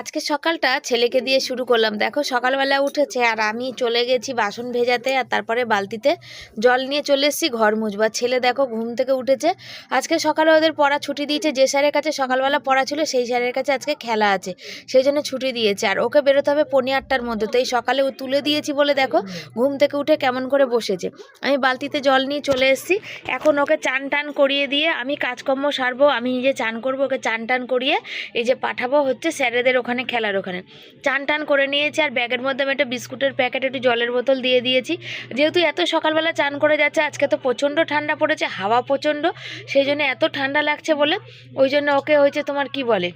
আজকে সকালটা ছেলেকে দিয়ে শুরু করলাম। দেখো, সকালবেলা উঠেছে আর আমি চলে গেছি বাসন ভেজাতে আর তারপরে বালতিতে জল নিয়ে চলে এসেছি ঘর মুছবার। ছেলে দেখো ঘুম থেকে উঠেছে। আজকে সকালে ওদের পড়া ছুটি দিয়েছে। যে স্যারের কাছে সকালবেলা পড়া ছিল, সেই স্যারের কাছে আজকে খেলা আছে। সেই জন্য ছুটি দিয়েছে। আর ওকে বেরোতে হবে পৌনে আটটার মধ্যে। তো এই সকালে ও তুলে দিয়েছি বলে দেখো, ঘুম থেকে উঠে কেমন করে বসেছে। আমি বালতিতে জল নিয়ে চলে এসেছি। এখন ওকে চান টান করিয়ে দিয়ে আমি কাজকর্ম সারবো। আমি নিজে চান করব, ওকে চান টান করিয়ে এই যে পাঠাবো হচ্ছে স্যারেদের ওখানে খেলার ওখানে। চান টান করে নিয়েছি আর ব্যাগের মধ্যে আমি একটা বিস্কুটের প্যাকেট, একটু জলের বোতল দিয়ে দিয়েছি। যেহেতু এত সকালবেলা চান করে যাচ্ছে, আজকে তো প্রচণ্ড ঠান্ডা পড়েছে, হাওয়া প্রচণ্ড, সেই জন্য এত ঠান্ডা লাগছে বলে, ওই জন্য ওকে হয়েছে তোমার কি বলে?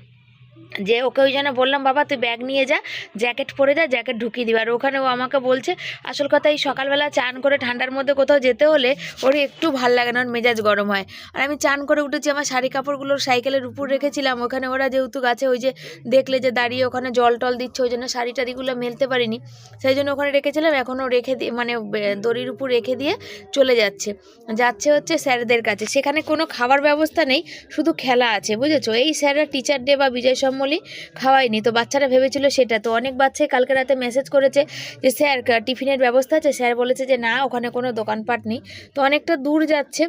যে ওকে ওই জন্য বললাম, বাবা, তুই ব্যাগ নিয়ে যা জ্যাকেট পরে যা জ্যাকেট ঢুকিয়ে দিবে। আর ওখানে ও আমাকে বলছে, আসল কথা এই সকালবেলা চান করে ঠান্ডার মধ্যে কোথাও যেতে হলে ওর একটু ভালো লাগে না, ওর মেজাজ গরম হয়। আর আমি চান করে উঠেছি, আমার শাড়ি কাপড়গুলো সাইকেলের উপর রেখেছিলাম। ওখানে ওরা যেহেতু গাছে ওই যে দেখলে যে দাঁড়িয়ে ওখানে জল টল দিচ্ছে, ওই জন্য শাড়ি টাড়িগুলো মেলতে পারিনি। সেই জন্য ওখানে রেখেছিলাম, এখনও রেখে দিয়ে মানে দড়ির উপর রেখে দিয়ে চলে যাচ্ছে। যাচ্ছে হচ্ছে স্যারদের কাছে। সেখানে কোনো খাবার ব্যবস্থা নেই, শুধু খেলা আছে, বুঝেছ? এই স্যাররা টিচার ডে বা বিজয় সম্মলি খাওয়াইনি তো বাচ্চারা ভেবেছিল সেটা। তো অনেক বাচ্চাই কালকে রাতে মেসেজ করেছে যে, স্যার টিফিনের ব্যবস্থা আছে? স্যার বলেছে যে, না, ওখানে কোনো দোকানপাট নেই। তো অনেকটা দূর যাচ্ছে।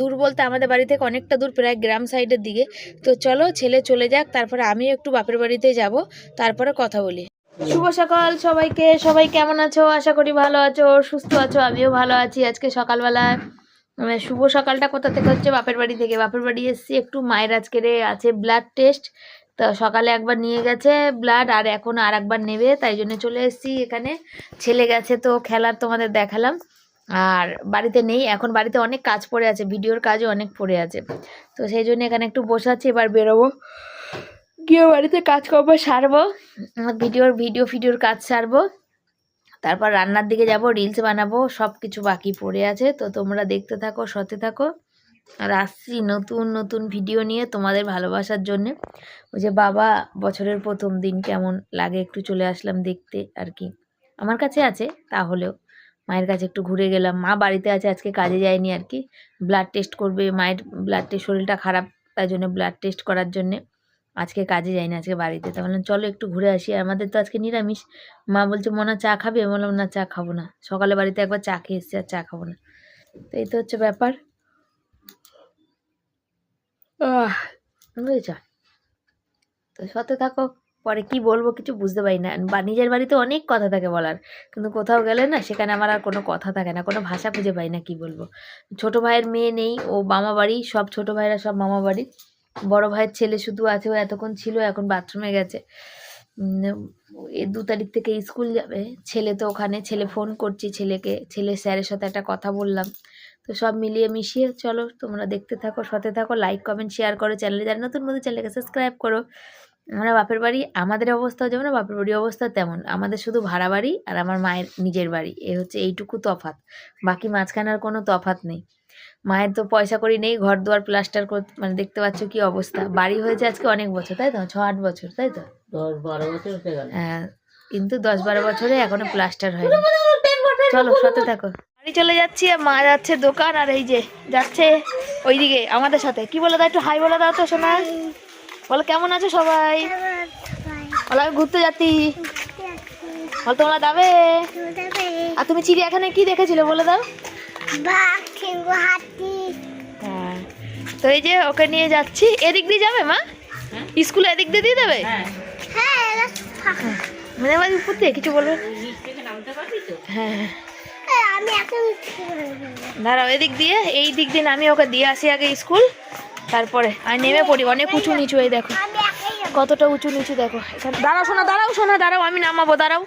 দূর বলতে আমাদের বাড়ি থেকে অনেকটা দূর, প্রায় গ্রাম সাইডের দিকে। তো চলো, ছেলে চলে যাক, তারপরে আমিও একটু বাপের বাড়িতে যাব, তারপরে কথা বলি। শুভ সকাল সবাইকে। সবাই কেমন আছো? আশা করি ভালো আছো, সুস্থ আছো, আমিও ভালো আছি আজকে সকালবেলায়। মানে শুভ সকালটা কোথা থেকে হচ্ছে? বাপের বাড়ি থেকে। বাপের বাড়ি এসেছি একটু মায়ের আজকে আছে ব্লাড টেস্ট তো সকালে একবার নিয়ে গেছে ব্লাড আর এখন আর একবার নেবে, তাই জন্য চলে এসেছি এখানে। ছেলে গেছে তো খেলার তোমাদের দেখালাম। আর বাড়িতে নেই, এখন বাড়িতে অনেক কাজ পড়ে আছে, ভিডিওর কাজও অনেক পড়ে আছে। তো সেই জন্য এখানে একটু বসে আছি, এবার বেরোবো। গিয়ে বাড়িতে কাজকর্ম সারবো, ভিডিওর, ভিডিও ভিডিওর কাজ সারবো। তারপর রান্নার দিকে যাব রিলস বানাবো সব কিছু বাকি পড়ে আছে। তো তোমরা দেখতে থাকো সতে থাকো। আর আসছি নতুন নতুন ভিডিও নিয়ে তোমাদের ভালোবাসার জন্যে। ওই যে বাবা, বছরের প্রথম দিন কেমন লাগে একটু চলে আসলাম দেখতে আর কি। আমার কাছে আছে তাহলেও। মায়ের কাছে একটু ঘুরে গেলাম। মা বাড়িতে আছে, আজকে কাজে যায়নি আর কি। ব্লাড টেস্ট করবে, মায়ের ব্লাড টেস্ট শরীরটা খারাপ, তাই জন্য ব্লাড টেস্ট করার জন্যে আজকে কাজে যায়নি, আজকে বাড়িতে। তা বললাম, চলো একটু ঘুরে আসি। আর আমাদের তো আজকে নিরামিষ। মা বলছে, মনে চা খাবে? বললাম, না, চা খাব না। সকালে বাড়িতে একবার চা খেয়ে এসছি, আর চা খাব না। তো এই তো হচ্ছে ব্যাপার। বুঝেছ? তো সাথে থাকো, পরে কি বলব কিছু বুঝতে পারি না। বা নিজের বাড়িতে অনেক কথা থাকে বলার, কিন্তু কোথাও গেলে না, সেখানে আমার আর কোনো কথা থাকে না, কোনো ভাষা খুঁজে পাই না, কি বলব? ছোট ভাইয়ের মেয়ে নেই, ও মামা বাড়ি, সব ছোট ভাইয়েরা সব মামা বাড়ি। বড় ভাইয়ের ছেলে শুধু আছে, ও এতক্ষণ ছিল, এখন বাথরুমে গেছে। এ দু তারিখ থেকে স্কুল যাবে। ছেলে তো ওখানে, ছেলে ফোন করছি ছেলেকে, ছেলে স্যারের সাথে একটা কথা বললাম। তো সব মিলিয়ে মিশিয়ে চলো তোমরা দেখতে থাকো সাথে থাকো লাইক কমেন্ট শেয়ার করো চ্যানেলে যারা নতুন মধ্যে চ্যানেলকে সাবস্ক্রাইব করো। আমরা বাপের বাড়ি আমাদের অবস্থাও যেমন বাপের বাড়ির অবস্থা তেমন। আমাদের শুধু ভাড়া বাড়ি আর আমার মায়ের নিজের বাড়ি। এ হচ্ছে এইটুকু তফাত বাকি মাঝখানে আর কোনো তফাত নেই। মায়ের তো পয়সা করি নেই ঘর দুয়ার প্লাস্টার করতে মানে দেখতে পাচ্ছ কি অবস্থা। বাড়ি হয়েছে আজকে অনেক বছর তাই তো? ছ আট বছর তাই তো? দশ বারো বছর হ্যাঁ কিন্তু দশ বারো বছরে এখনও প্লাস্টার হয়নি। চলো সাথে থাকো। বাড়ি চলে যাচ্ছি আর মা যাচ্ছে দোকান আর এই যে যাচ্ছে ওইদিকে আমাদের সাথে। কি বলে দাও একটু হাই বলে দাও তো শোনা বলো কেমন আছো সবাই? বলো ঘুরতে যাচ্ছি। বল তোমরা যাবে? আর তুমি চিড়িয়াখানায় কি দেখেছিলে বলে দাও। হ্যাঁ। তো এই যে ওকে নিয়ে যাচ্ছি। এদিক দিয়ে যাবে মা? স্কুলে এদিক দিয়ে দিয়ে দেবে? হ্যাঁ। মানে উপর দিয়ে কিছু বলবে হ্যাঁ। দাঁড়াও এদিক দিয়ে এই দিক দিয়ে আমি ওকে দিয়ে আসি আগে স্কুল। তারপরে আর নেমে পড়ি অনেক উঁচু নিচু এই দেখো। কতটা উঁচু নিচু দেখো। দাঁড়াও শোনা দাঁড়াও শোনা দাঁড়াও আমি নামাবো দাঁড়াও।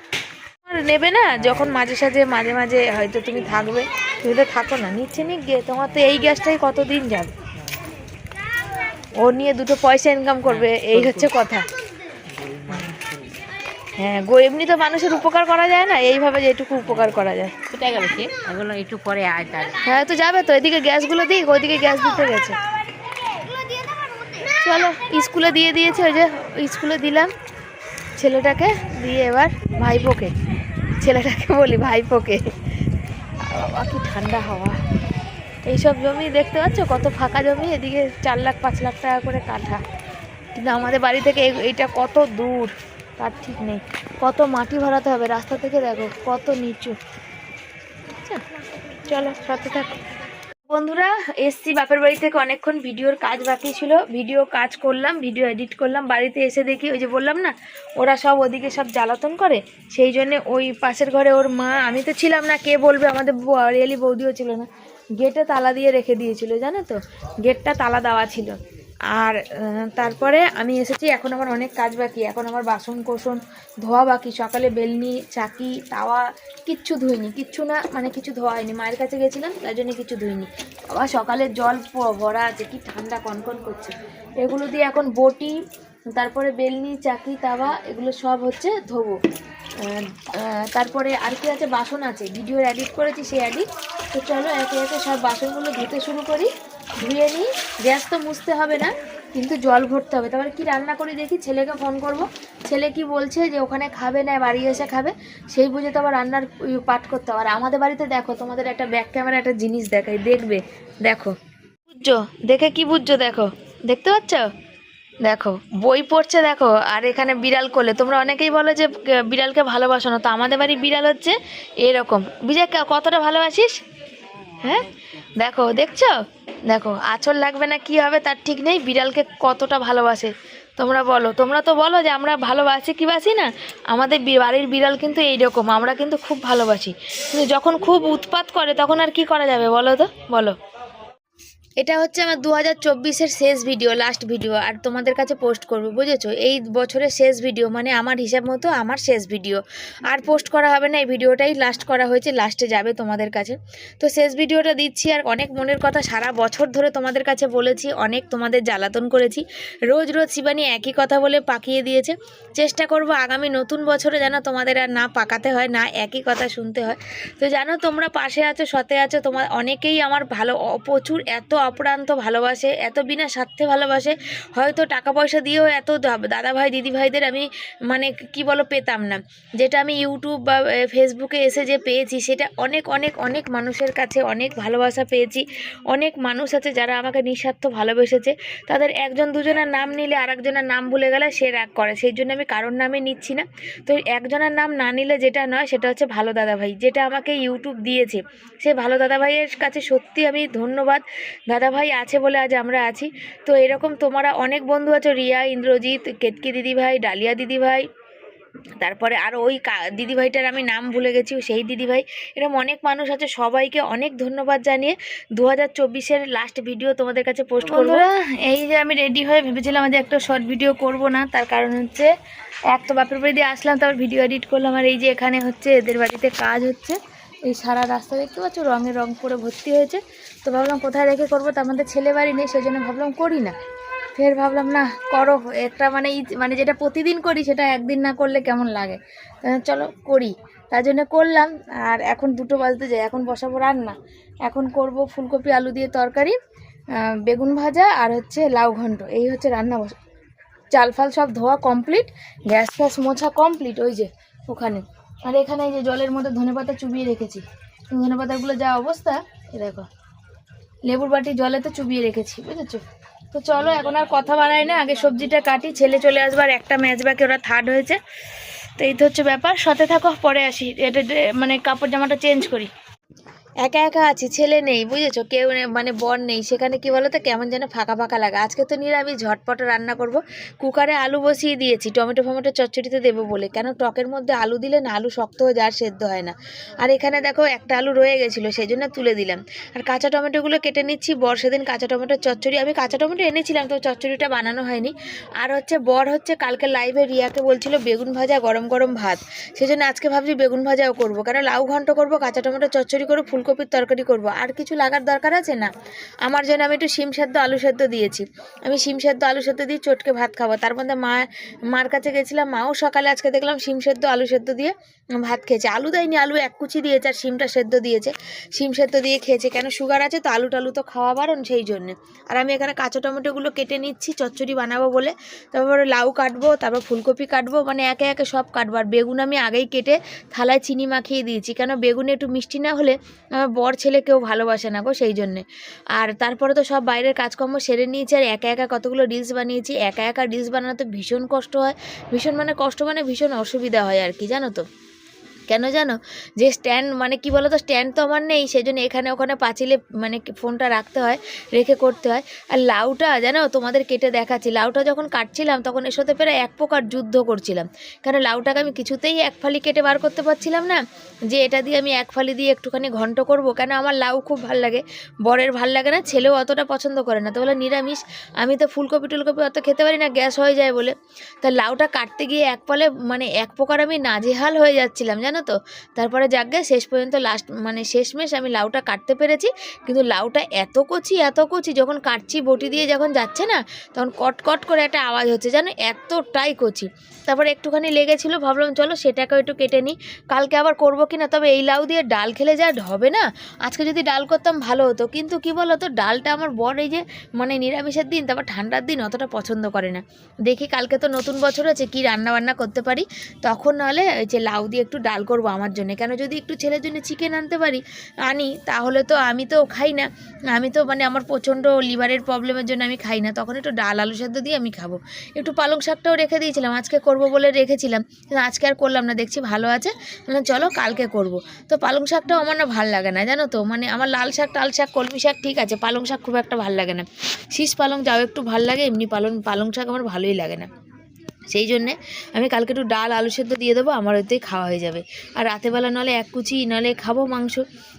আর নেবে না যখন মাঝে সাঝে মাঝে মাঝে হয়তো তুমি থাকবে। তুমি তো থাকো না নিচে নিক গিয়ে তোমার তো এই গ্যাসটাই কতদিন যাবে? ও নিয়ে দুটো পয়সা ইনকাম করবে এই হচ্ছে কথা। হ্যাঁ গো এমনি তো মানুষের উপকার করা যায় না এইভাবে যেটুকু উপকার করা যায়। কোথায় গেল সে? এগুলো একটু পরে আয় তার হ্যাঁ তো যাবে তো এদিকে গ্যাসগুলো দিক ওইদিকে গ্যাস দিতে গেছে। চলো স্কুলে দিয়ে দিয়েছে ওই যে স্কুলে দিলাম ছেলেটাকে দিয়ে এবার ভাইপোকে ছেলেটাকে বলি ভাইপোকে। বাবা কি ঠান্ডা হাওয়া। এইসব জমি দেখতে পাচ্ছ? কত ফাঁকা জমি এদিকে চার লাখ পাঁচ লাখ টাকা করে কাঠা। কিন্তু আমাদের বাড়ি থেকে এই- এইটা কত দূর। তার ঠিক নেই। কত মাটি ভরাতে হবে রাস্তা থেকে দেখো কত নিচু। আচ্ছা, চলো সাথে থাকো। বন্ধুরা এসছি বাপের বাড়ি থেকে অনেকক্ষণ ভিডিওর কাজ বাকি ছিল। ভিডিও কাজ করলাম ভিডিও এডিট করলাম বাড়িতে এসে দেখি ওই যে বললাম না ওরা সব ওদিকে সব জ্বালাতন করে। সেই জন্য ওই পাশের ঘরে ওর মা আমি তো ছিলাম না কে বলবে? আমাদের রিয়েলি বৌদিও ছিল না। গেটে তালা দিয়ে রেখে দিয়েছিল জানো তো? গেটটা তালা দেওয়া ছিল। আর তারপরে আমি এসেছি, এখন আমার অনেক কাজ বাকি। এখন আমার বাসন কোসন ধোয়া বাকি। সকালে বেলনি, চাকি, তাওয়া, কিচ্ছু ধুইনি। কিচ্ছু না মানে কিছু ধোয়া হয়নি। মায়ের কাছে গেছিলাম তাই জন্য কিছু ধুইনি। আবার সকালে জল ভরা আছে, কি ঠান্ডা কনকন করছে। এগুলো দিয়ে এখন বটি, তারপরে বেলনি, চাকি, তাওয়া, এগুলো সব হচ্ছে ধোবো। তারপরে আর কি আছে? বাসন আছে। ভিডিও এডিট করেছি, সেই এডিট তো চলো, একে একে সব বাসনগুলো ধুতে শুরু করি। ধুয়ে নিই। গ্যাস তো মুছতে হবে না, কিন্তু জল ভরতে হবে। তারপরে কি রান্না করি দেখি? ছেলেকে ফোন করব। ছেলে কি বলছে যে ওখানে খাবে না, বাড়ি এসে খাবে। সেই বুঝে তো আবার রান্নার পাঠ করতে হবে। আর আমাদের বাড়িতে দেখো, তোমাদের একটা ব্যাক ক্যামেরা একটা জিনিস দেখাই। দেখবে, দেখো। বুঝছ? দেখে কি বুঝছ দেখো? দেখতে পাচ্ছ? দেখো, বই পড়ছে দেখো, আর এখানে বিড়াল করলে তোমরা অনেকেই বলো যে বিড়ালকে ভালোবাসো না। তো আমাদের বাড়ি বিড়াল হচ্ছে এরকম। ক- কতটা ভালোবাসিস? হ্যাঁ? দেখো, দেখছ? দেখো, আঁচল লাগবে না, কি হবে তার ঠিক নেই। বিড়ালকে কতটা ভালোবাসে। তোমরা বলো, তোমরা তো বলো যে আমরা ভালোবাসি কি বাসি না? আমাদের বাড়ির বিড়াল কিন্তু এইরকম, আমরা কিন্তু খুব ভালোবাসি। কিন্তু যখন খুব উৎপাত করে, তখন আর কি করা যাবে বলো তো? বলো। এটা হচ্ছে আমার দু হাজার শেষ ভিডিও লাস্ট ভিডিও আর তোমাদের কাছে পোস্ট করব, বুঝেছ? এই বছরের শেষ ভিডিও মানে আমার হিসাব মতো আমার শেষ ভিডিও আর পোস্ট করা হবে না, এই ভিডিওটাই লাস্ট করা হয়েছে লাস্টে যাবে তোমাদের কাছে। তো শেষ ভিডিওটা দিচ্ছি, আর অনেক মনের কথা সারা বছর ধরে তোমাদের কাছে বলেছি, অনেক তোমাদের জ্বালাতন করেছি। রোজ রোজ শিবানী একই কথা বলে পাকিয়ে দিয়েছে। চেষ্টা করব আগামী নতুন বছরে যেন তোমাদের আর না পাকাতে হয়, না একই কথা শুনতে হয়। তো জানো, তোমরা পাশে আছো, সতে আছো তোমার অনেকেই আমার ভালো প্রচুর এত অপ্রান্ত ভালোবাসে, এত বিনা স্বার্থে ভালোবাসে, হয়তো টাকা পয়সা দিয়েও এত দাদা ভাই দিদি ভাইদের আমি মানে কি বলো পেতাম না। যেটা আমি ইউটিউব বা ফেসবুকে এসে যে পেয়েছি, সেটা অনেক অনেক অনেক মানুষের কাছে অনেক ভালোবাসা পেয়েছি। অনেক মানুষ আছে যারা আমাকে নিঃস্বার্থ ভালোবেসেছে। তাদের একজন দুজনের নাম নিলে আর একজনের নাম ভুলে গেলে সে রাগ করে। সেই জন্য আমি কারোর নামে নিচ্ছি না। তো একজনের নাম না নিলে যেটা নয়, সেটা হচ্ছে ভালো দাদা ভাই যেটা আমাকে ইউটিউব দিয়েছে। সে ভালো দাদা ভাইয়ের কাছে সত্যি আমি ধন্যবাদ। দাদা ভাই আছে বলে আজ আমরা আছি। তো এরকম তোমরা অনেক বন্ধু আছো, রিয়া, ইন্দ্রজিৎ, কেতকি দিদি ভাই ডালিয়া দিদি ভাই তারপরে আর ওই দিদিভাইটার আমি নাম ভুলে গেছি, সেই দিদিভাই। এরকম অনেক মানুষ আছে, সবাইকে অনেক ধন্যবাদ জানিয়ে দু হাজার চব্বিশের লাস্ট ভিডিও তোমাদের কাছে পোস্ট করব। এই যে আমি রেডি হয়ে ভেবেছিলাম যে একটা শর্ট ভিডিও করব না, তার কারণ হচ্ছে এক তো বাপের বাড়ি দিয়ে আসলাম, তারপর ভিডিও এডিট করলাম, আর এই যে এখানে হচ্ছে এদের বাড়িতে কাজ হচ্ছে। এই সারা রাস্তা দেখতে পাচ্ছ? রঙে রং করে ভর্তি হয়েছে। তো ভাবলাম কোথায় রেখে করব? তো আমাদের ছেলে বাড়ি নেই সেই জন্য ভাবলাম করি না। ফের ভাবলাম, না, করো। একটা মানে মানে যেটা প্রতিদিন করি, সেটা একদিন না করলে কেমন লাগে? চলো, করি। তার জন্য করলাম। আর এখন দুটো বাজতে যায়, এখন বসাবো রান্না। এখন করব ফুলকপি, আলু দিয়ে তরকারি বেগুন ভাজা আর হচ্ছে লাউ ঘণ্ট এই হচ্ছে রান্না বসা, চাল ফাল সব ধোয়া কমপ্লিট, গ্যাস ফ্যাস মোছা কমপ্লিট, ওই যে, ওখানে। আর এখানে এই যে জলের মধ্যে ধনে পাতা চুবিয়ে রেখেছি। ধনে পাতাগুলো যা অবস্থা এ দেখো, লেবুর বাটি জলে তো চুবিয়ে রেখেছি, বুঝেছ? তো চলো, এখন আর কথা বাড়াই না, আগে সবজিটা কাটি, ছেলে চলে আসবার একটা ম্যাচ বাকি ওরা থার্ড হয়েছে। তো এই তো হচ্ছে ব্যাপার, সাথে থাকো, পরে আসি, এটা মানে কাপড় জামাটা চেঞ্জ করি। একা একা আছি, ছেলে নেই, বুঝেছ? কেউ মানে বর নেই, সেখানে কি বলো তো কেমন যেন ফাঁকা ফাঁকা লাগে। আজকে তো নিরামিষ, ঝটপট রান্না করব। কুকারে আলু বসিয়ে দিয়েছি, টমেটো ফমেটো চচ্চড়িতে দেবো বলে। কেন টকের মধ্যে আলু দিলে না, আলু শক্ত হয়ে যায় সেদ্ধ হয় না। আর এখানে দেখো, একটা আলু রয়ে গেছিল, সেই জন্য তুলে দিলাম। আর কাঁচা টমেটোগুলো কেটে নিচ্ছি, বর সেদিন কাঁচা টমেটোর চচ্চড়ি, আমি কাঁচা টমেটো এনেছিলাম, তো চচ্চড়িটা বানানো হয়নি। আর হচ্ছে, বর হচ্ছে কালকে লাইভে রিয়াকে বলছিল, বেগুন ভাজা, গরম গরম ভাত। সেই জন্য আজকে ভাবছি, বেগুন ভাজাও করব। কারণ লাউ ঘন্ট করব, কাঁচা টমেটো চচ্চড়ি করব ফুলকপির তরকারি করব। আর কিছু লাগার দরকার আছে না? আমার জন্য আমি একটু শিম সেদ্ধ, আলু সেদ্ধ দিয়েছি। আমি শিম সেদ্ধ, আলু সেদ্ধ দিয়ে চটকে ভাত খাব। তার মধ্যে মা, মার কাছে গেছিলাম, মাও সকালে আজকে দেখলাম শিম সেদ্ধ, আলু সেদ্ধ দিয়ে ভাত খেয়েছে। আলু দেয়নি, আলু এক কুচি দিয়েছে আর শিমটা সেদ্ধ দিয়েছে। শিম সেদ্ধ দিয়ে খেয়েছে। কেন সুগার আছে তো আলু টালু তো খাওয়া বারণ সেই জন্যে। আর আমি এখানে কাঁচা টমেটোগুলো কেটে নিচ্ছি, চচ্চড়ি বানাবো বলে। তারপরে লাউ কাটবো, তারপর ফুলকপি কাটবো। মানে একে একে সব কাটবো। আর বেগুন আমি আগেই কেটে থালায় চিনি মাখিয়ে দিয়েছি। কেন বেগুনে একটু মিষ্টি না হলে বর ছেলে কেউ ভালোবাসে না গো সেই জন্যে। আর তারপরে তো সব বাইরের কাজকর্ম সেরে নিয়েছি আর একা একা কতগুলো রিলস বানিয়েছি, একা একা রিলস বানানো তো ভীষণ কষ্ট হয়। ভীষণ মানে কষ্ট মানে ভীষণ অসুবিধা হয় আর কি, জানো তো? কেন জানো? যে স্ট্যান্ড মানে কি বলো তো স্ট্যান্ড তো আমার নেই সেই জন্য এখানে ওখানে পাঁচিলে মানে ফোনটা রাখতে হয়, রেখে করতে হয়। আর লাউটা, জানো, তোমাদের কেটে দেখাচ্ছি, লাউটা যখন কাটছিলাম, তখন এর সাথে প্রায় এক প্রকার যুদ্ধ করছিলাম। কারণ লাউটাকে আমি কিছুতেই এক ফালি কেটে বার করতে পারছিলাম না, যে এটা দিয়ে আমি এক ফালি দিয়ে একটুখানি ঘন্ট করব। কেন আমার লাউ খুব ভালো লাগে, বরের ভালো লাগে না, ছেলেও অতটা পছন্দ করে না। তো বলে, নিরামিষ, আমি তো ফুলকপি টুলকপি অত খেতে পারি না, গ্যাস হয়ে যায় বলে। তা লাউটা কাটতে গিয়ে এক ফলে মানে এক প্রকার আমি নাজেহাল হয়ে যাচ্ছিলাম, জানো? তো? তারপরে যাকে শেষ পর্যন্ত লাস্ট মানে শেষমেশ আমি লাউটা কাটতে পেরেছি। কিন্তু লাউটা এত কচি এত কচি, যখন কাটছি বটি দিয়ে যখন যাচ্ছে না, তখন কট কট করে একটা আওয়াজ হচ্ছে, জানো? এতটাই কচি। তারপরে একটুখানি লেগেছিল, ভাবলাম চলো সেটাকেও একটু কেটে নিই। কালকে আবার করব কি না তবে এই লাউ দিয়ে ডাল খেলে যা হবে না। আজকে যদি ডাল করতাম ভালো হতো। কিন্তু কি বলো তো ডালটা আমার বর এই যে মানে নিরামিষের দিন, তারপর ঠান্ডার দিন অতটা পছন্দ করে না। দেখি কালকে তো নতুন বছর আছে, কি রান্না বান্না করতে পারি? তখন নাহলে যে লাউ দিয়ে একটু ডাল করব আমার জন্য। কেন যদি একটু ছেলের জন্য চিকেন আনতে পারি, আনি, তাহলে তো আমি তো খাই না। আমি তো মানে আমার প্রচণ্ড লিভারের প্রবলেমের জন্য আমি খাই না। তখন একটু ডাল, আলু সেদ্ধ দিয়ে আমি খাব। একটু পালং শাকটাও রেখে দিয়েছিলাম, আজকে করব বলে রেখেছিলাম। কিন্তু আজকে আর করলাম না, দেখছি ভালো আছে। বললাম, চলো কালকে করব। তো পালং শাকটাও আমার না ভালো লাগে না, জানো তো? মানে আমার লাল শাক, টাল শাক, কলমি শাক ঠিক আছে, পালং শাক খুব একটা ভালো লাগে না। শীষ পালং যাও, একটু ভালো লাগে, এমনি পালং পালং শাক আমার ভালোই লাগে না। সেই জন্যে আমি কালকে একটু ডাল, আলু সেদ্ধ দিয়ে দেবো, আমার ওতেই খাওয়া হয়ে যাবে। আর রাতেবেলা নলে এক কুচি, নলে খাব মাংস।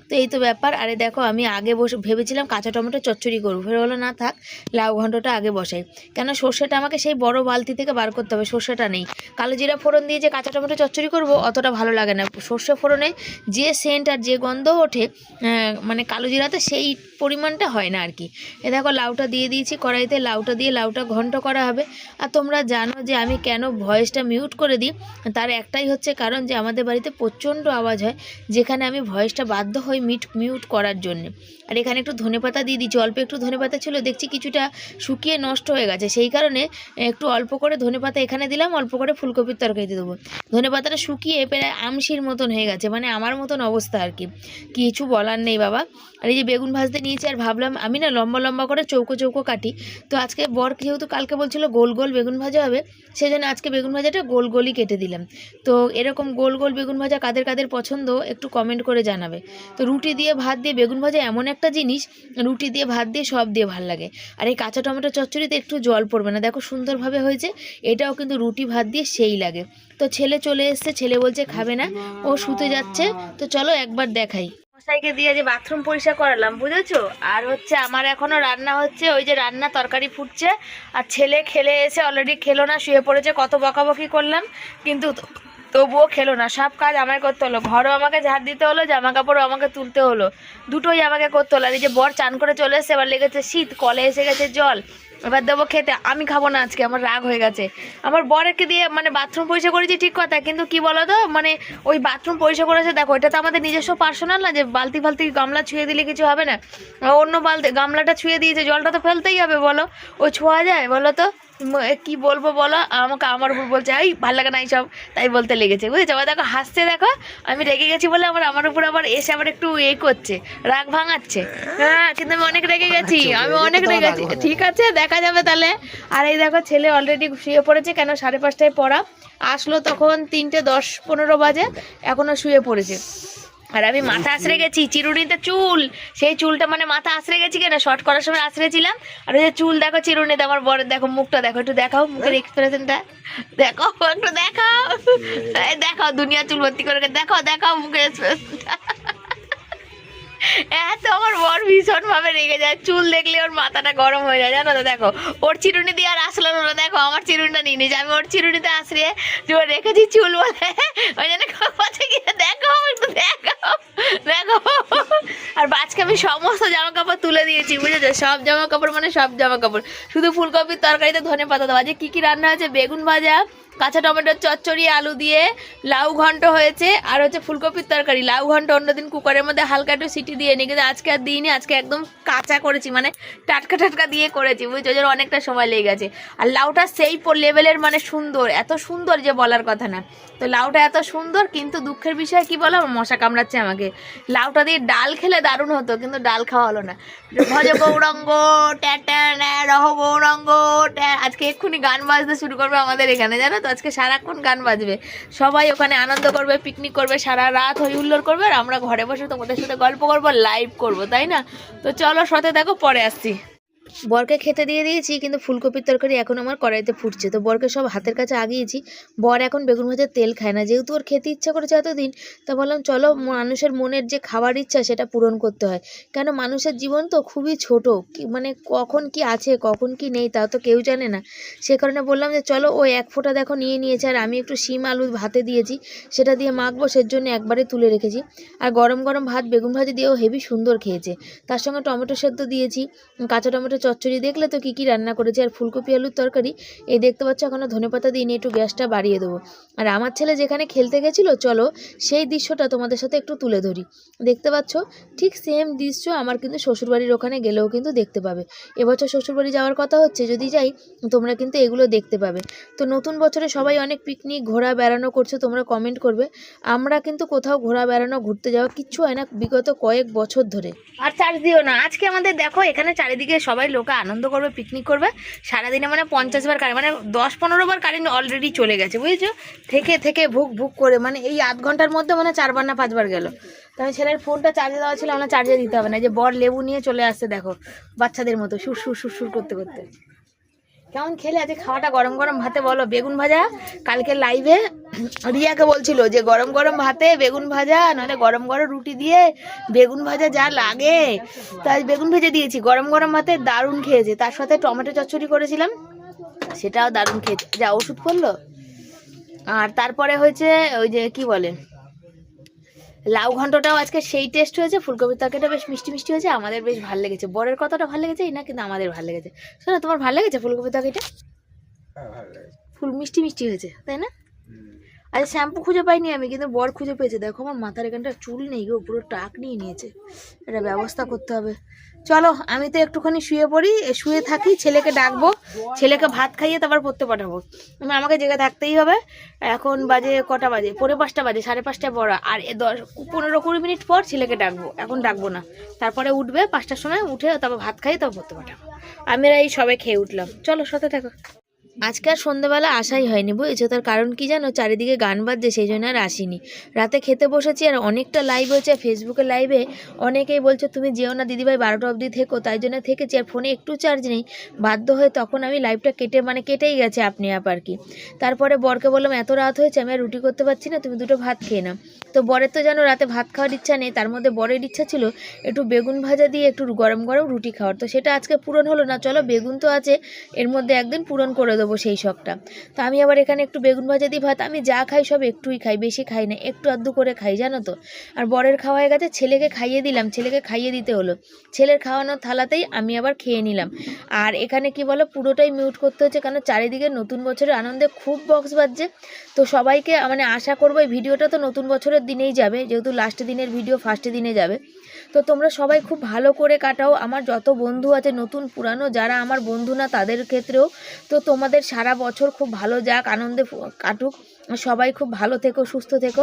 তো এই তো ব্যাপার। আরে দেখো, আমি আগে বসে ভেবেছিলাম কাঁচা টমেটো চচ্চড়ি করব। ফের বলো, না থাক, লাউ ঘন্টটা আগে বসাই। কেন সর্ষেটা আমাকে সেই বড় বালতি থেকে বার করতে হবে, সর্ষেটা নেই। কালো জিরা ফোড়ন দিয়ে যে কাঁচা টমেটো চচ্চড়ি করব, অতটা ভালো লাগে না। সর্ষে ফোড়নে যে সেন্ট আর যে গন্ধ ওঠে মানে কালো জিরাতে সেই পরিমাণটা হয় না আর কি এ দেখো, লাউটা দিয়ে দিয়েছি কড়াইতে, লাউটা দিয়ে লাউটা ঘন্ট করা হবে। আর তোমরা জানো যে আমি কেন ভয়েসটা মিউট করে দিই? তার একটাই হচ্ছে কারণ যে আমাদের বাড়িতে প্রচণ্ড আওয়াজ হয়, যেখানে আমি ভয়েসটা বাধ্য হই মিট মিউট করার জন্য। আর এখানে একটু ধনেপাতা দিয়ে দিচ্ছি। অল্প একটু ধনেপাতা ছিল, দেখছি কিছুটা শুকিয়ে নষ্ট হয়ে গেছে। সেই কারণে একটু অল্প করে ধনেপাতা এখানে দিলাম, অল্প করে ফুলকপির তরকারিতে দেবো। ধনেপাতাটা শুকিয়ে প্রায় আমশির মতন হয়ে গেছে মানে আমার মতন অবস্থা আর কি। কিছু বলার নেই বাবা। আর এই যে বেগুন ভাজতে নিয়েছি, আর ভাবলাম আমি না লম্বা লম্বা করে চৌকো চৌকো কাটি। তো আজকে বর যেহেতু কালকে বলছিল গোল গোল বেগুন ভাজা হবে সেই জন্য আজকে বেগুন ভাজাটা গোল গোলই কেটে দিলাম। তো এরকম গোল গোল বেগুন ভাজা কাদের কাদের পছন্দ একটু কমেন্ট করে জানাবে। তো রুটি দিয়ে, ভাত দিয়ে বেগুন ভাজা এমন একটা জিনিস, রুটি দিয়ে, ভাত দিয়ে, সব দিয়ে ভালো লাগে। আর এই কাঁচা টমেটো চচ্চড়িতে একটু জল পড়বে না। দেখো সুন্দরভাবে হয়েছে, এটাও কিন্তু রুটি, ভাত দিয়ে সেই লাগে। তো ছেলে চলে এসছে, ছেলে বলছে খাবে না, ও শুতে যাচ্ছে। তো চলো একবার দেখাই। মশাইকে দিয়ে যে বাথরুম পরিষ্কার করালাম, বুঝেছ? আর হচ্ছে আমার এখনও রান্না হচ্ছে, ওই যে রান্না তরকারি ফুটছে। আর ছেলে খেলে এসে অলরেডি খেলো না, শুয়ে পড়েছে, কত বকাবকি করলাম। কিন্তু তবুও খেলো না। সব কাজ আমায় করতে হলো। ঘরও আমাকে ঝাড় দিতে হলো জামা কাপড়ও আমাকে তুলতে হলো। দুটোই আমাকে করতে হলো। আর এই যে বর চান করে চলে এসছে, এবার লেগেছে শীত, কলে এসে গেছে জল। এবার দেবো খেতে। আমি খাব না আজকে আমার রাগ হয়ে গেছে। আমার বরেরকে দিয়ে মানে বাথরুম পরিষ্কার করেছি ঠিক কথা কিন্তু কি বলো তো মানে ওই বাথরুম পরিষ্কার করেছে দেখো এটা তো আমাদের নিজস্ব পার্সোনাল না যে বালতি ফালতি গামলা ছুঁয়ে দিলে কিছু হবে না। অন্য বালতি গামলাটা ছুঁয়ে দিয়েছে জলটা তো ফেলতেই হবে বলো। ও ছোঁয়া যায় বলো তো। কি বলব বলো? আমাকে আমার উপর বলছে এই ভালো লাগে না সব তাই বলতে লেগেছে বুঝেছ? আবার দেখো হাসছে দেখো। আমি রেগে গেছি বলে আমার আমার উপর আবার এসে আবার একটু এ করছে রাগ ভাঙাচ্ছে। হ্যাঁ কিন্তু আমি অনেক রেগে গেছি আমি অনেক রেগে গেছি। ঠিক আছে দেখা যাবে তাহলে। আর এই দেখো, ছেলে অলরেডি শুয়ে পড়েছে। কেন? সাড়ে পাঁচটায় পড়া। আসলো তখন তিনটে দশ পনেরো বাজে। এখনও শুয়ে পড়েছে। আর আমি মাথা আছড়ে গেছি। চিরুনিতে চুল। সেই চুলটা মানে মাথা আছড়ে গেছি কেন? শর্ট করার সময় আছড়েছিলাম। আর ওই যে চুল দেখো, চিরুনিতে। আমার বড় দেখো, মুখটা দেখো। একটু দেখাও, মুখের এক্সপ্রেশনটা দেখো, একটু দেখাও। দেখাও দুনিয়া চুল ভর্তি করে দেখাও দেখাও মুখের এক্সপ্রেশনটা এত আমার বর ভীষণ ভাবে রেগে যায়। চুল দেখলে ওর মাথাটা গরম হয়ে যায়, জানো তো? দেখো, ওর চিরুনি দিয়ে আর আসলো না দেখো, আমার চিরুনিটা নিয়ে নিয়েছে। আমি ওর চিরুনিতে আসরিয়ে যে রেখেছি চুল বলে, ওই জন্য কাছে গিয়ে দেখো, একটু দেখো দেখো। আর আজকে আমি সমস্ত জামা কাপড় তুলে দিয়েছি, বুঝেছ? সব জামা কাপড় মানে সব জামা কাপড় শুধু ফুলকপির তরকারিতে ধনে পাতা দেওয়া। যে কী কী রান্না হয়েছে? বেগুন ভাজা কাঁচা টমেটোর চচ্চড়ি, আলু দিয়ে লাউ ঘন্ট হয়েছে, আর হচ্ছে ফুলকপির তরকারি। লাউ ঘন্ট অন্যদিন কুকারের মধ্যে হালকা একটু সিটি দিয়ে নিই কিন্তু আজকে আর দিইনি, আজকে একদম কাঁচা করেছি মানে টাটকা টাটকা দিয়ে করেছি, বুঝছ? ওই অনেকটা সময় লেগে গেছে। আর লাউটা সেই লেভেলের মানে সুন্দর, এত সুন্দর যে বলার কথা না। তো লাউটা এত সুন্দর, কিন্তু দুঃখের বিষয় কি বলো? মশা কামড়াচ্ছে আমাকে। লাউটা দিয়ে ডাল খেলে দারুণ হতো, কিন্তু ডাল খাওয়া হলো না। ভজ গৌরঙ্গ ট্যাটা রহ গৌরঙ্গ, ট্যা- আজকে এক্ষুনি গান বাজতে শুরু করবে আমাদের এখানে, জানো তো? আজকে সারাক্ষণ গান বাজবে। সবাই ওখানে আনন্দ করবে পিকনিক করবে, সারা রাত হই হুল্লোড় করবে আর আমরা ঘরে বসে তোমাদের সাথে গল্প করব লাইভ করব, তাই না? তো চলো সাথে দেখো, পরে আসছি। বরকে খেতে দিয়ে দিয়েছি, কিন্তু ফুলকপির তরকারি এখন আমার কড়াইতে ফুটছে। তো বরকে সব হাতের কাছে আগিয়েছি। বর এখন বেগুন ভাজার তেল খায় না। যেহেতু ওর খেতে ইচ্ছা করেছে এতদিন, তা বললাম, চলো, মানুষের মনের যে খাবার ইচ্ছা, সেটা পূরণ করতে হয়। কেন, মানুষের জীবন তো খুবই ছোট। মানে কখন কি আছে, কখন কি নেই, তা তো কেউ জানে না। সে কারণে বললাম যে, চলো, ও এক ফোঁটা দেখো, নিয়ে নিয়েছে, আর আমি একটু শিম আলু ভাতে দিয়েছি। সেটা দিয়ে মাখবো সের জন্য একবারে তুলে রেখেছি। আর গরম গরম ভাত, বেগুন ভাজি দিয়েও হেভি সুন্দর খেয়েছে। তার সঙ্গে টমেটো সেদ্ধ দিয়েছি, কাঁচা টমেটো চচ্চড়ি দেখলে তো কী কী রান্না করেছি আর ফুলকপি, আলুর তরকারি, এই দেখতে পাচ্ছ এখনও ধনেপাতা দিইনি একটু গ্যাসটা বাড়িয়ে দেবো। আর আমার ছেলে যেখানে খেলতে গেছিল, চলো সেই দৃশ্যটা তোমাদের সাথে একটু তুলে ধরি। দেখতে পাচ্ছ? ঠিক সেম দৃশ্য আমার কিন্তু শ্বশুরবাড়ির ওখানে গেলেও কিন্তু দেখতে পাবে। এবছর শ্বশুরবাড়ি যাওয়ার কথা হচ্ছে, যদি যাই, তোমরা কিন্তু এগুলো দেখতে পাবে। তো নতুন বছরে সবাই অনেক পিকনিক ঘোরা, বেড়ানো করছে, তোমরা কমেন্ট করবে। আমরা কিন্তু কোথাও ঘোরা, বেড়ানো, ঘুরতে যাওয়া কিচ্ছু হয় না, বিগত কয়েক বছর ধরে। আর চার্জ দিও না, আজকে আমাদের দেখো, এখানে চারিদিকে সবাই লোকে আনন্দ করবে পিকনিক করবে। সারাদিনে মানে পঞ্চাশ বার কারেন্ট মানে দশ পনেরো বার কারেন্ট অলরেডি চলে গেছে, বুঝেছ? থেকে থেকে ভুক ভুক করে মানে এই আধ ঘণ্টার মধ্যে মানে চারবার না পাঁচবার গেল। তো আমি ছেলের ফোনটা চার্জে দেওয়া ছিল, আমার চার্জে দিতে হবে না। যে বর লেবু নিয়ে চলে আসছে, দেখো, বাচ্চাদের মতো, সুর সুর সুর সুর করতে করতে। কেমন খেলে আজকে খাওয়াটা গরম গরম ভাতে বলো? বেগুন ভাজা? কালকে লাইভে রিয়াকে বলছিল যে, গরম গরম ভাতে বেগুন ভাজা, নাহলে গরম গরম রুটি দিয়ে বেগুন ভাজা যা লাগে। তাই বেগুন ভেজে দিয়েছি। গরম গরম ভাতে দারুণ খেয়েছে। তার সাথে টমেটো চচ্চড়ি করেছিলাম, সেটাও দারুণ খেয়েছে। যা, ওষুধ করল? আর তারপরে হয়েছে ওই যে, কি বলে? লাউ ঘন্টটাও আজকে সেই টেস্ট হয়েছে ফুলকপির তরকারিটা বেশ মিষ্টি মিষ্টি হয়েছে আমাদের বেশ ভালো লেগেছে। বরের কথাটা ভালো লেগেছে এই না কিন্তু আমাদের ভালো লেগেছে। শোনো তোমার ভালো লেগেছে ফুলকপির তরকারিটা? ফুল মিষ্টি মিষ্টি হয়েছে তাই না? আচ্ছা শ্যাম্পু খুঁজে পাইনি আমি, কিন্তু বর খুঁজে পেয়েছে। দেখো আমার মাথার এখানটা চুল নেই গো, পুরো টাক নিয়ে নিয়েছে। এটা ব্যবস্থা করতে হবে। চলো, আমি তো একটুখানি শুয়ে পড়ি শুয়ে থাকি, ছেলেকে ডাকবো, ছেলেকে ভাত খাইয়ে তারপর পড়তে পাঠাবো। আমি আমাকে জেগে থাকতেই হবে। এখন বাজে কটা বাজে? পৌনে পাঁচটা বাজে, সাড়ে পাঁচটা পড়া আর এ দশ, পনেরো কুড়ি মিনিট পর ছেলেকে ডাকবো, এখন ডাকবো না। তারপরে উঠবে পাঁচটার সময়, উঠে তারপর ভাত খাইয়ে তারপর পড়তে পাঠাবো। আমরা এই সবে খেয়ে উঠলাম। চলো, সাথে থাকো। আজকে আর সন্ধ্যাবেলা আসাই হয়নি বুঝেছ? তার কারণ কি জানো? চারিদিকে গান বাজছে সেই জন্য আর আসিনি। রাতে খেতে বসেছি আর অনেকটা লাইভ হয়েছে। ফেসবুকে লাইভে অনেকেই বলছে, তুমি যেও না, দিদিভাই বারোটা অবধি থেকো। তাই জন্য থেকেছি আর ফোনে একটু চার্জ নেই। বাধ্য হয়ে তখন আমি লাইভটা কেটে মানে কেটেই গেছে আপনি আপ আর কি। তারপরে বরকে বললাম, এত রাত হয়েছে, আমি আর রুটি করতে পারছি না, তুমি দুটো ভাত খেয়ে নাও। তো বরের তো যেন রাতে ভাত খাওয়ার ইচ্ছা নেই, তার মধ্যে বরের ইচ্ছা ছিল একটু বেগুন ভাজা দিয়ে একটু গরম গরম রুটি খাওয়ার। তো সেটা আজকে পূরণ হলো না, চলো বেগুন তো আছে, এর মধ্যে একদিন পূরণ করে দেবো সেই শখটা তো আমি আবার এখানে একটু বেগুন ভাজা দিই, ভাত আমি যা খাই সব একটুই খাই, বেশি খাই না, একটু আধটু করে খাই, জানো তো? আর বরের খাওয়া হয়ে গেছে, ছেলেকে খাইয়ে দিলাম, ছেলেকে খাইয়ে দিতে হলো। ছেলের খাওয়ানোর থালাতেই আমি আবার খেয়ে নিলাম। আর এখানে কি বলো, পুরোটাই মিউট করতে হচ্ছে কারণ চারিদিকে নতুন বছরের আনন্দে খুব বক্স বাজছে। তো সবাইকে মানে আশা করব এই ভিডিওটা তো নতুন বছরের দিনেই যাবে, যেহেতু লাস্ট দিনের ভিডিও ফার্স্টে দিনে যাবে। তো তোমরা সবাই খুব ভালো করে কাটাও। আমার যত বন্ধু আছে, নতুন, পুরানো, যারা আমার বন্ধু না, তাদের ক্ষেত্রেও তো তোমাদের সারা বছর খুব ভালো যাক, আনন্দে কাটুক। সবাই খুব ভালো থেকো, সুস্থ থেকো।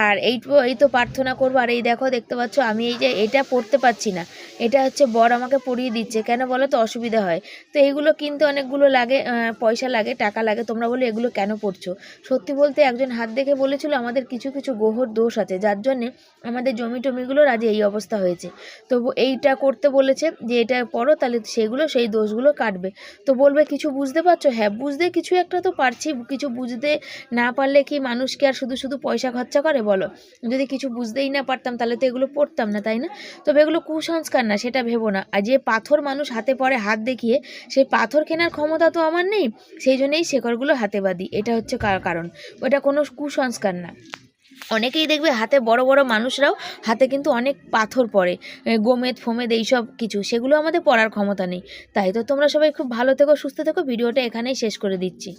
আর এই এই তো প্রার্থনা করব, আর এই দেখো, দেখতে পাচ্ছ আমি এই যে এটা পড়তে পারছি না। এটা হচ্ছে বর আমাকে পড়িয়ে দিচ্ছে। কেন বলো তো? অসুবিধা হয়। তো এইগুলো কিনতে অনেকগুলো লাগে পয়সা লাগে, টাকা লাগে। তোমরা বলে এগুলো কেন পড়ছো? সত্যি বলতে একজন হাত দেখে বলেছিল, আমাদের কিছু কিছু গ্রহর দোষ আছে। যার জন্যে আমাদের জমি টমিগুলোর আজ এই অবস্থা হয়েছে। তো এইটা করতে বলেছে যে, এটা পড়ো, তাহলে সেগুলো, সেই দোষগুলো কাটবে। তো বলবে, কিছু বুঝতে পারছ? হ্যাঁ বুঝতে কিছু একটা তো পারছি। কিছু বুঝতে না পারলে কি মানুষকে আর শুধু শুধু পয়সা খরচা করে বলো? যদি কিছু বুঝতেই না পারতাম তাহলে তো এগুলো পড়তাম না, তাই না? তবে এগুলো কুসংস্কার না, সেটা ভেবো না। আর যে পাথর মানুষ হাতে পড়ে হাত দেখিয়ে, সেই পাথর কেনার ক্ষমতা তো আমার নেই, সেই জন্যই শেকড়গুলো হাতে বাঁধি। এটা হচ্ছে কার- কারণ? ওটা কোনো কুসংস্কার না। অনেকেই দেখবে হাতে বড় বড় মানুষরাও হাতে কিন্তু অনেক পাথর পড়ে গোমেদ, ফোমেদ এইসব কিছু, সেগুলো আমাদের পড়ার ক্ষমতা নেই। তাই তো তোমরা সবাই খুব ভালো থেকো, সুস্থ থেকো, ভিডিওটা এখানেই শেষ করে দিচ্ছি।